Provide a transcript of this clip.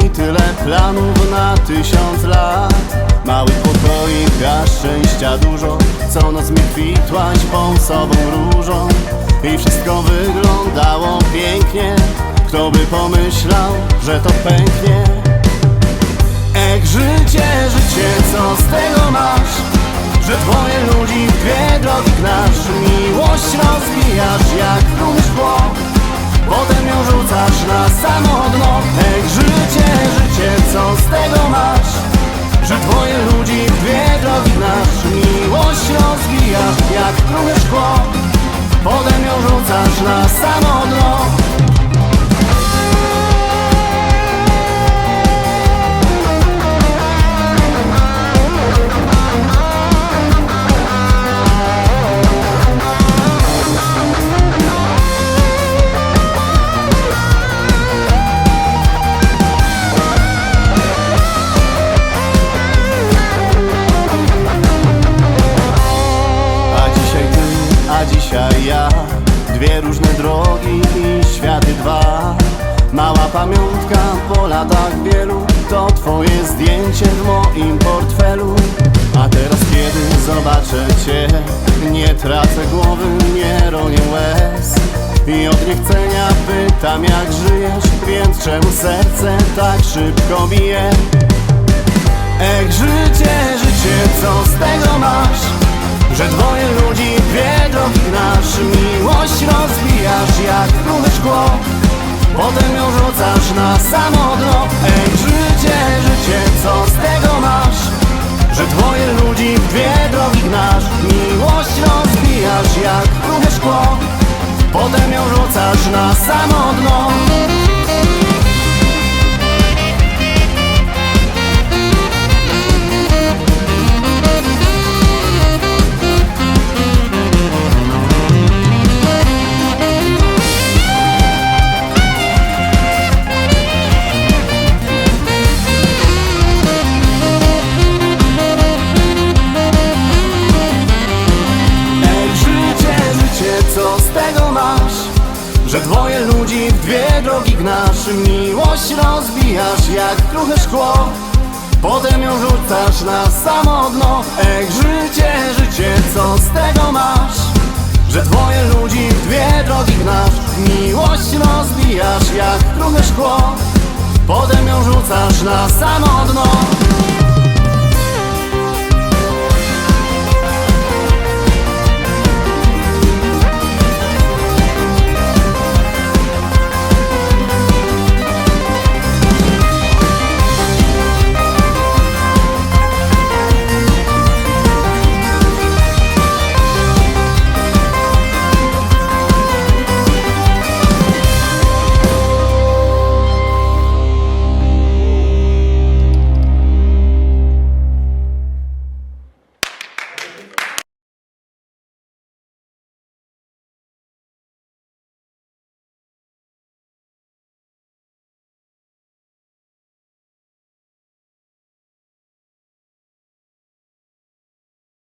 tyle planów na tysiąc lat. Małych pokoik, a szczęścia dużo Co noc mi kwitłaś sobą różą. I wszystko wyglądało pięknie Kto by pomyślał, że to pęknie. Ech, życie, życie, co z tego masz? Że dwoje ludzi w dwie drogi gnasz. Miłość rozwijasz jak szkło Potem ją rzucasz na samo dno co z tego masz? Że dwoje ludzi w dwie drogi gnasz Miłość rozwijasz jak rumy szkło Potem ją rzucasz na samo Dwie różne drogi i światy dwa. Mała pamiątka po latach wielu. To twoje zdjęcie w moim portfelu. A teraz kiedy zobaczę cię Nie tracę głowy, nie ronię łez. I od niechcenia pytam jak żyjesz Więc czemu serce tak szybko bije? Ech, życie, życie, co z tego masz? Że dwoje ludzi, dwie drogi gnasz Miłość rozwijasz jak rumy szkło. Potem ją rzucasz na samo dno. Ej, życie, życie, co z tego masz? Że dwoje ludzi, dwie drogi gnasz Miłość rozwijasz jak rumy szkło. Potem ją rzucasz na samo dno Że dwoje ludzi w dwie drogi gnasz Miłość rozbijasz jak kruche szkło. Potem ją rzucasz na samo dno. Ej, życie, życie, co z tego masz? Że dwoje ludzi w dwie drogi gnasz Miłość rozbijasz jak kruche szkło. Potem ją rzucasz na samo dno